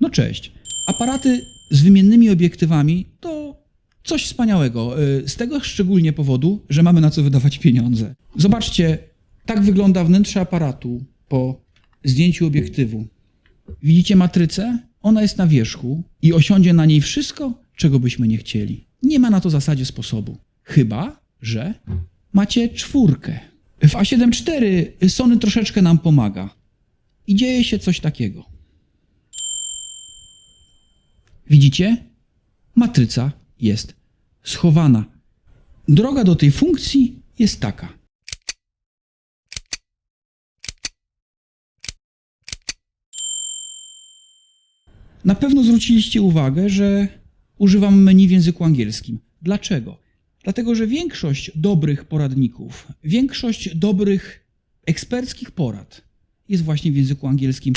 No cześć. Aparaty z wymiennymi obiektywami to coś wspaniałego. y, Z tego szczególnie powodu, że mamy na co wydawać pieniądze. Zobaczcie, tak wygląda wnętrze aparatu po zdjęciu obiektywu. Widzicie matrycę? Ona jest na wierzchu i osiądzie na niej wszystko, czego byśmy nie chcieli. Nie ma na to zasadzie sposobu. Chyba, że macie czwórkę. W A7 IV Sony troszeczkę nam pomaga. I dzieje się coś takiego. Widzicie? Matryca jest schowana. Droga do tej funkcji jest taka. Na pewno zwróciliście uwagę, że używam menu w języku angielskim. Dlaczego? Dlatego, że większość dobrych poradników, większość dobrych eksperckich porad jest właśnie w języku angielskim.